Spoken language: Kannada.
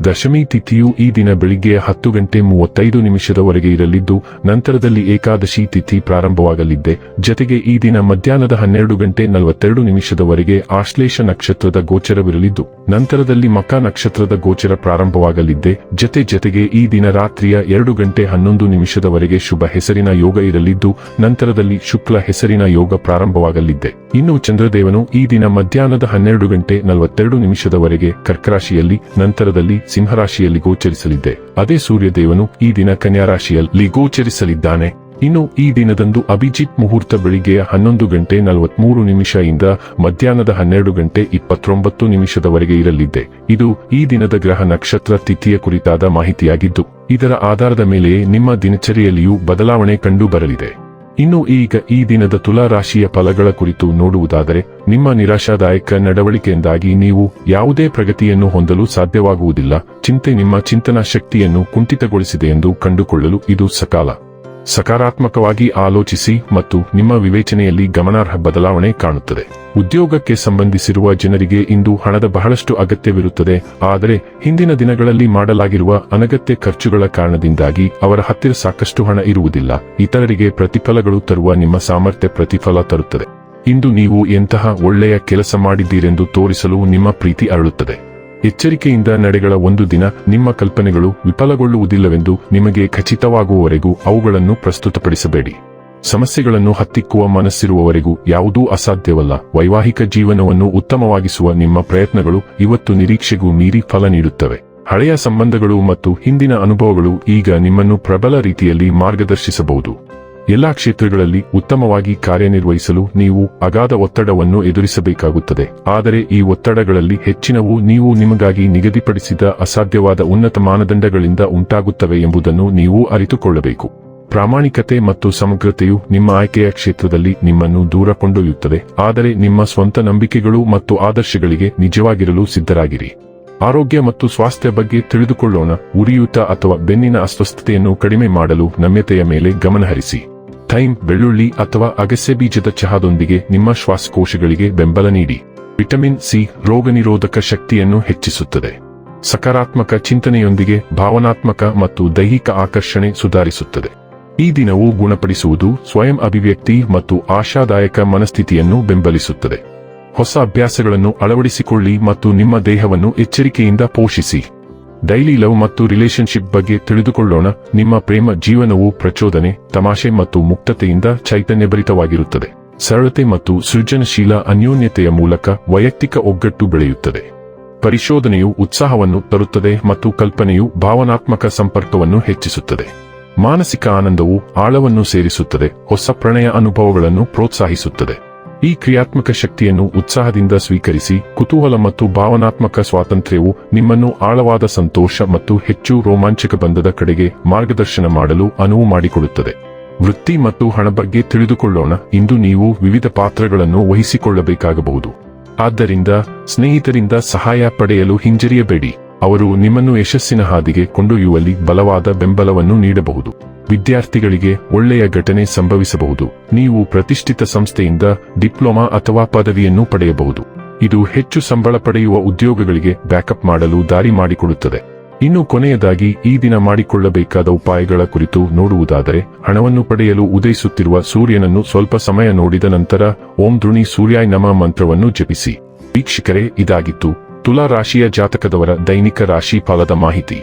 ದಶಮಿ ತಿಥಿಯು ಈ ದಿನ ಬೆಳಿಗ್ಗೆ ಹತ್ತು ಗಂಟೆ ಮೂವತ್ತೈದು ನಿಮಿಷದವರೆಗೆ ಇರಲಿದ್ದು, ನಂತರದಲ್ಲಿ ಏಕಾದಶಿ ತಿಥಿ ಪ್ರಾರಂಭವಾಗಲಿದ್ದೆ. ಜತೆಗೆ ಈ ದಿನ ಮಧ್ಯಾಹ್ನದ ಹನ್ನೆರಡು ಗಂಟೆ ನಲವತ್ತೆರಡು ನಿಮಿಷದವರೆಗೆ ಆಶ್ಲೇಷ ನಕ್ಷತ್ರದ ಗೋಚರವಿರಲಿದ್ದು, ನಂತರದಲ್ಲಿ ಮಕ ನಕ್ಷತ್ರದ ಗೋಚರ ಪ್ರಾರಂಭವಾಗಲಿದ್ದೆ. ಜತೆ ಜತೆಗೆ ಈ ದಿನ ರಾತ್ರಿಯ ಎರಡು ಗಂಟೆ ಹನ್ನೊಂದು ನಿಮಿಷದವರೆಗೆ ಶುಭ ಹೆಸರಿನ ಯೋಗ ಇರಲಿದ್ದು, ನಂತರದಲ್ಲಿ ಶುಕ್ಲ ಹೆಸರಿನ ಯೋಗ ಪ್ರಾರಂಭವಾಗಲಿದ್ದೆ. ಇನ್ನು ಚಂದ್ರದೇವನು ಈ ದಿನ ಮಧ್ಯಾಹ್ನದ ಹನ್ನೆರಡು ಗಂಟೆ ನಲವತ್ತೆರಡು ನಿಮಿಷದವರೆಗೆ ಕರ್ಕರಾಶಿಯಲ್ಲಿ, ನಂತರದಲ್ಲಿ ಸಿಂಹರಾಶಿಯಲ್ಲಿ ಗೋಚರಿಸಲಿದ್ದೆ. ಅದೇ ಸೂರ್ಯದೇವನು ಈ ದಿನ ಕನ್ಯಾ ರಾಶಿಯಲ್ಲಿ ಗೋಚರಿಸಲಿದ್ದಾನೆ. ಇನ್ನು ಈ ದಿನದಂದು ಅಭಿಜಿತ್ ಮುಹೂರ್ತ ಬೆಳಿಗ್ಗೆಯ ಹನ್ನೊಂದು ಗಂಟೆ ನಲವತ್ಮೂರು ಇಂದ ಮಧ್ಯಾಹ್ನದ ಹನ್ನೆರಡು ಗಂಟೆ ಇಪ್ಪತ್ತೊಂಬತ್ತು ನಿಮಿಷದವರೆಗೆ ಇರಲಿದ್ದೆ. ಇದು ಈ ದಿನದ ಗ್ರಹ ನಕ್ಷತ್ರ ತಿಥಿಯ ಕುರಿತಾದ ಮಾಹಿತಿಯಾಗಿದ್ದು, ಇದರ ಆಧಾರದ ಮೇಲೆಯೇ ನಿಮ್ಮ ದಿನಚರಿಯಲ್ಲಿಯೂ ಬದಲಾವಣೆ ಕಂಡು ಬರಲಿದೆ ಇನ್ನು ಈಗ ಈ ದಿನದ ತುಲಾ ರಾಶಿಯ ಫಲಗಳ ಕುರಿತು ನೋಡುವುದಾದರೆ, ನಿಮ್ಮ ನಿರಾಶಾದಾಯಕ ನಡವಳಿಕೆಯಿಂದಾಗಿ ನೀವು ಯಾವುದೇ ಪ್ರಗತಿಯನ್ನು ಹೊಂದಲು ಸಾಧ್ಯವಾಗುವುದಿಲ್ಲ. ಚಿಂತೆ ನಿಮ್ಮ ಚಿಂತನಾ ಶಕ್ತಿಯನ್ನು ಕುಂಠಿತಗೊಳಿಸಿದೆ ಎಂದು ಕಂಡುಕೊಳ್ಳಲು ಇದು ಸಕಾಲ. ಸಕಾರಾತ್ಮಕವಾಗಿ ಆಲೋಚಿಸಿ ಮತ್ತು ನಿಮ್ಮ ವಿವೇಚನೆಯಲ್ಲಿ ಗಮನಾರ್ಹ ಬದಲಾವಣೆ ಕಾಣುತ್ತದೆ. ಉದ್ಯೋಗಕ್ಕೆ ಸಂಬಂಧಿಸಿರುವ ಜನರಿಗೆ ಇಂದು ಹಣದ ಬಹಳಷ್ಟು ಅಗತ್ಯವಿರುತ್ತದೆ, ಆದರೆ ಹಿಂದಿನ ದಿನಗಳಲ್ಲಿ ಮಾಡಲಾಗಿರುವ ಅನಗತ್ಯ ಖರ್ಚುಗಳ ಕಾರಣದಿಂದಾಗಿ ಅವರ ಹತ್ತಿರ ಸಾಕಷ್ಟು ಹಣ ಇರುವುದಿಲ್ಲ. ಇತರರಿಗೆ ಪ್ರತಿಫಲಗಳು ತರುವ ನಿಮ್ಮ ಸಾಮರ್ಥ್ಯ ಪ್ರತಿಫಲ ತರುತ್ತದೆ. ಇಂದು ನೀವು ಎಂತಹ ಒಳ್ಳೆಯ ಕೆಲಸ ಮಾಡಿದ್ದೀರೆಂದು ತೋರಿಸಲು ನಿಮ್ಮ ಪ್ರೀತಿ ಅರಳುತ್ತದೆ. ಎಚ್ಚರಿಕೆಯಿಂದ ನಡೆಗಳ ಒಂದು ದಿನ ನಿಮ್ಮ ಕಲ್ಪನೆಗಳು ವಿಫಲಗೊಳ್ಳುವುದಿಲ್ಲವೆಂದು ನಿಮಗೆ ಖಚಿತವಾಗುವವರೆಗೂ ಅವುಗಳನ್ನು ಪ್ರಸ್ತುತಪಡಿಸಬೇಡಿ. ಸಮಸ್ಯೆಗಳನ್ನು ಹತ್ತಿಕ್ಕುವ ಮನಸ್ಸಿರುವವರೆಗೂ ಯಾವುದೂ ಅಸಾಧ್ಯವಲ್ಲ. ವೈವಾಹಿಕ ಜೀವನವನ್ನು ಉತ್ತಮವಾಗಿಸುವ ನಿಮ್ಮ ಪ್ರಯತ್ನಗಳು ಇವತ್ತು ನಿರೀಕ್ಷೆಗೂ ಮೀರಿ ಫಲ ನೀಡುತ್ತವೆ. ಹಳೆಯ ಸಂಬಂಧಗಳು ಮತ್ತು ಹಿಂದಿನ ಅನುಭವಗಳು ಈಗ ನಿಮ್ಮನ್ನು ಪ್ರಬಲ ರೀತಿಯಲ್ಲಿ ಮಾರ್ಗದರ್ಶಿಸಬಹುದು. ಎಲ್ಲಾ ಕ್ಷೇತ್ರಗಳಲ್ಲಿ ಉತ್ತಮವಾಗಿ ಕಾರ್ಯನಿರ್ವಹಿಸಲು ನೀವು ಅಗಾಧ ಒತ್ತಡವನ್ನು ಎದುರಿಸಬೇಕಾಗುತ್ತದೆ. ಆದರೆ ಈ ಒತ್ತಡಗಳಲ್ಲಿ ಹೆಚ್ಚಿನವು ನೀವು ನಿಮಗಾಗಿ ನಿಗದಿಪಡಿಸಿದ ಅಸಾಧ್ಯವಾದ ಉನ್ನತ ಮಾನದಂಡಗಳಿಂದ ಉಂಟಾಗುತ್ತವೆ ಎಂಬುದನ್ನು ನೀವು ಅರಿತುಕೊಳ್ಳಬೇಕು. ಪ್ರಾಮಾಣಿಕತೆ ಮತ್ತು ಸಮಗ್ರತೆಯು ನಿಮ್ಮ ಆಯ್ಕೆಯ ಕ್ಷೇತ್ರದಲ್ಲಿ ನಿಮ್ಮನ್ನು ದೂರ ಕೊಂಡೊಯ್ಯುತ್ತದೆ. ಆದರೆ ನಿಮ್ಮ ಸ್ವಂತ ನಂಬಿಕೆಗಳು ಮತ್ತು ಆದರ್ಶಗಳಿಗೆ ನಿಜವಾಗಿರಲು ಸಿದ್ಧರಾಗಿರಿ. ಆರೋಗ್ಯ ಮತ್ತು ಸ್ವಾಸ್ಥ್ಯ ಬಗ್ಗೆ ತಿಳಿದುಕೊಳ್ಳೋಣ. ಉರಿಯೂತ ಅಥವಾ ಬೆನ್ನಿನ ಅಸ್ವಸ್ಥತೆಯನ್ನು ಕಡಿಮೆ ಮಾಡಲು ನಮ್ಯತೆಯ ಮೇಲೆ ಗಮನಹರಿಸಿ. ಥೈಮ್ ಬೆಳ್ಳುಳ್ಳಿ ಅಥವಾ ಅಗಸೆ ಬೀಜದ ಚಹಾದೊಂದಿಗೆ ನಿಮ್ಮ ಶ್ವಾಸಕೋಶಗಳಿಗೆ ಬೆಂಬಲ ನೀಡಿ. ವಿಟಮಿನ್ ಸಿ ರೋಗನಿರೋಧಕ ಶಕ್ತಿಯನ್ನು ಹೆಚ್ಚಿಸುತ್ತದೆ. ಸಕಾರಾತ್ಮಕ ಚಿಂತನೆಯೊಂದಿಗೆ ಭಾವನಾತ್ಮಕ ಮತ್ತು ದೈಹಿಕ ಆಕರ್ಷಣೆ ಸುಧಾರಿಸುತ್ತದೆ. ಈ ದಿನವು ಗುಣಪಡಿಸುವುದು ಸ್ವಯಂ ಅಭಿವ್ಯಕ್ತಿ ಮತ್ತು ಆಶಾದಾಯಕ ಮನಸ್ಥಿತಿಯನ್ನು ಬೆಂಬಲಿಸುತ್ತದೆ. ಹೊಸ ಅಭ್ಯಾಸಗಳನ್ನು ಅಳವಡಿಸಿಕೊಳ್ಳಿ ಮತ್ತು ನಿಮ್ಮ ದೇಹವನ್ನು ಎಚ್ಚರಿಕೆಯಿಂದ ಪೋಷಿಸಿ. ಡೈಲಿ ಲವ್ ಮತ್ತು ರಿಲೇಶನ್ಶಿಪ್ ಬಗ್ಗೆ ತಿಳಿದುಕೊಳ್ಳೋಣ. ನಿಮ್ಮ ಪ್ರೇಮ, ಜೀವನವು ಪ್ರಚೋದನೆ, ತಮಾಷೆ ಮತ್ತು ಮುಕ್ತತೆಯಿಂದ ಚೈತನ್ಯಭರಿತವಾಗಿರುತ್ತದೆ. ಸರಳತೆ ಮತ್ತು ಸೃಜನಶೀಲ ಅನ್ಯೋನ್ಯತೆಯ ಮೂಲಕ ವೈಯಕ್ತಿಕ ಒಗ್ಗಟ್ಟು ಬೆಳೆಯುತ್ತದೆ. ಪರಿಶೋಧನೆಯು ಉತ್ಸಾಹವನ್ನು ತರುತ್ತದೆ ಮತ್ತು ಕಲ್ಪನೆಯು ಭಾವನಾತ್ಮಕ ಸಂಪರ್ಕವನ್ನು ಹೆಚ್ಚಿಸುತ್ತದೆ. ಮಾನಸಿಕ ಆನಂದವು ಆಳವನ್ನು ಸೇರಿಸುತ್ತದೆ, ಹೊಸ ಪ್ರಣಯ ಅನುಭವಗಳನ್ನು ಪ್ರೋತ್ಸಾಹಿಸುತ್ತದೆ. ಈ ಕ್ರಿಯಾತ್ಮಕ ಶಕ್ತಿಯನ್ನು ಉತ್ಸಾಹದಿಂದ ಸ್ವೀಕರಿಸಿ, ಕುತೂಹಲ ಮತ್ತು ಭಾವನಾತ್ಮಕ ಸ್ವಾತಂತ್ರ್ಯವು ನಿಮ್ಮನ್ನು ಆಳವಾದ ಸಂತೋಷ ಮತ್ತು ಹೆಚ್ಚು ರೋಮಾಂಚಕ ಬಂಧದ ಕಡೆಗೆ ಮಾರ್ಗದರ್ಶನ ಮಾಡಲು ಅನುವು ಮಾಡಿಕೊಡುತ್ತದೆ. ವೃತ್ತಿ ಮತ್ತು ಹಣ ಬಗ್ಗೆ ತಿಳಿದುಕೊಳ್ಳೋಣ. ಇಂದು ನೀವು ವಿವಿಧ ಪಾತ್ರಗಳನ್ನು ವಹಿಸಿಕೊಳ್ಳಬೇಕಾಗಬಹುದು. ಆದ್ದರಿಂದ, ಸ್ನೇಹಿತರಿಂದ ಸಹಾಯ ಪಡೆಯಲು ಹಿಂಜರಿಯಬೇಡಿ. ಅವರು ನಿಮ್ಮನ್ನು ಯಶಸ್ಸಿನ ಹಾದಿಗೆ ಕೊಂಡೊಯ್ಯುವಲ್ಲಿ ಬಲವಾದ ಬೆಂಬಲವನ್ನು ನೀಡಬಹುದು. ವಿದ್ಯಾರ್ಥಿಗಳಿಗೆ ಒಳ್ಳೆಯ ಘಟನೆ ಸಂಭವಿಸಬಹುದು. ನೀವು ಪ್ರತಿಷ್ಠಿತ ಸಂಸ್ಥೆಯಿಂದ ಡಿಪ್ಲೊಮಾ ಅಥವಾ ಪದವಿಯನ್ನು ಪಡೆಯಬಹುದು. ಇದು ಹೆಚ್ಚು ಸಂಬಳ ಪಡೆಯುವ ಉದ್ಯೋಗಗಳಿಗೆ ಬ್ಯಾಕಪ್ ಮಾಡಲು ದಾರಿ ಮಾಡಿಕೊಡುತ್ತದೆ. ಇನ್ನು ಕೊನೆಯದಾಗಿ, ಈ ದಿನ ಮಾಡಿಕೊಳ್ಳಬೇಕಾದ ಉಪಾಯಗಳ ಕುರಿತು ನೋಡುವುದಾದರೆ, ಹಣವನ್ನು ಪಡೆಯಲು ಉದಯಿಸುತ್ತಿರುವ ಸೂರ್ಯನನ್ನು ಸ್ವಲ್ಪ ಸಮಯ ನೋಡಿದ ನಂತರ, ಓಂ ದೃಣಿ ಸೂರ್ಯಾಯ ನಮ ಮಂತ್ರವನ್ನು ಜಪಿಸಿ. ವೀಕ್ಷಕರೇ, ಇದಾಗಿತ್ತು. ತುಲಾ ರಾಶಿಯ ಜಾತಕದವರ ದೈನಿಕ ರಾಶಿ ಫಲದ ಮಾಹಿತಿ.